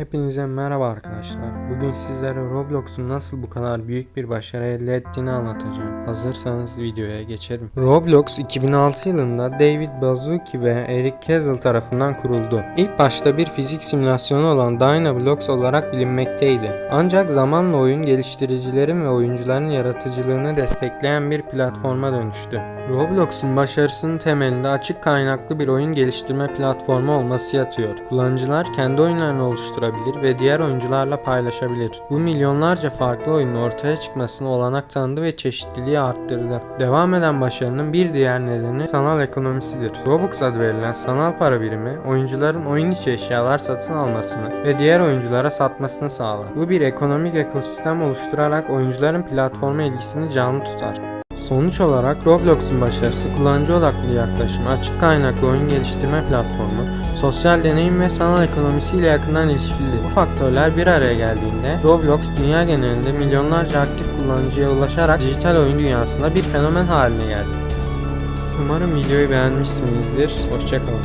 Hepinize merhaba arkadaşlar. Bugün sizlere Roblox'un nasıl bu kadar büyük bir başarı elde ettiğini anlatacağım. Hazırsanız videoya geçelim. Roblox 2006 yılında David Baszucki ve Eric Kazel tarafından kuruldu. İlk başta bir fizik simülasyonu olan Dynablocks olarak bilinmekteydi. Ancak zamanla oyun geliştiricilerin ve oyuncuların yaratıcılığını destekleyen bir platforma dönüştü. Roblox'un başarısının temelinde açık kaynaklı bir oyun geliştirme platformu olması yatıyor. Kullanıcılar kendi oyunlarını oluşturabilir ve diğer oyuncularla paylaşabilir. Bu milyonlarca farklı oyunun ortaya çıkmasına olanak tanıdı ve çeşitliliği arttırdı. Devam eden başarının bir diğer nedeni sanal ekonomisidir. Robux adı verilen sanal para birimi oyuncuların oyun içi eşyalar satın almasını ve diğer oyunculara satmasını sağlar. Bu bir ekonomik ekosistem oluşturarak oyuncuların platforma ilgisini canlı tutar. Sonuç olarak Roblox'un başarısı kullanıcı odaklı yaklaşım, açık kaynaklı oyun geliştirme platformu, sosyal deneyim ve sanal ekonomisiyle yakından ilişkilidir. Bu faktörler bir araya geldiğinde Roblox dünya genelinde milyonlarca aktif kullanıcıya ulaşarak dijital oyun dünyasında bir fenomen haline geldi. Umarım videoyu beğenmişsinizdir. Hoşçakalın.